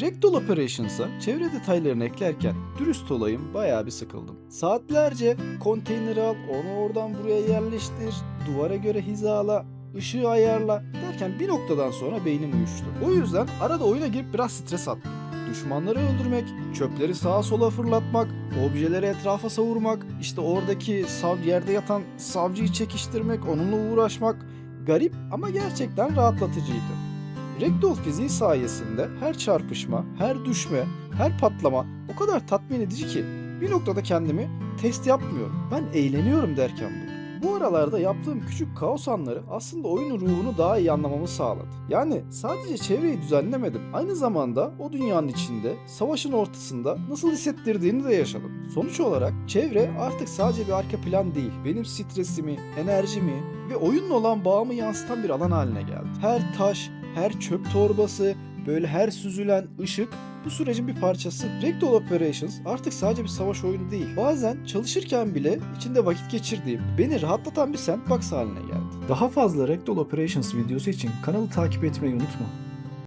Ragdoll Operations'a çevre detaylarını eklerken dürüst olayım bayağı bir sıkıldım. Saatlerce konteyneri al, onu oradan buraya yerleştir, duvara göre hizala, ışığı ayarla derken bir noktadan sonra beynim uyuştu. O yüzden arada oyuna girip biraz stres attım. Düşmanları öldürmek, çöpleri sağa sola fırlatmak, objeleri etrafa savurmak, işte oradaki sav yerde yatan savcıyı çekiştirmek, onunla uğraşmak garip ama gerçekten rahatlatıcıydı. Ragdoll fiziği sayesinde her çarpışma, her düşme, her patlama o kadar tatmin edici ki bir noktada kendimi test yapmıyorum. Ben eğleniyorum derken buldum. Bu aralarda yaptığım küçük kaos anları aslında oyunun ruhunu daha iyi anlamamı sağladı. Yani sadece çevreyi düzenlemedim. Aynı zamanda o dünyanın içinde, savaşın ortasında nasıl hissettirdiğini de yaşadım. Sonuç olarak çevre artık sadece bir arka plan değil. Benim stresimi, enerjimi ve oyunla olan bağımı yansıtan bir alan haline geldi. Her taş, her çöp torbası, böyle her süzülen ışık bu sürecin bir parçası. Ragdoll Operations artık sadece bir savaş oyunu değil. Bazen çalışırken bile içinde vakit geçirdiğim, beni rahatlatan bir sandbox haline geldi. Daha fazla Ragdoll Operations videosu için kanalı takip etmeyi unutma.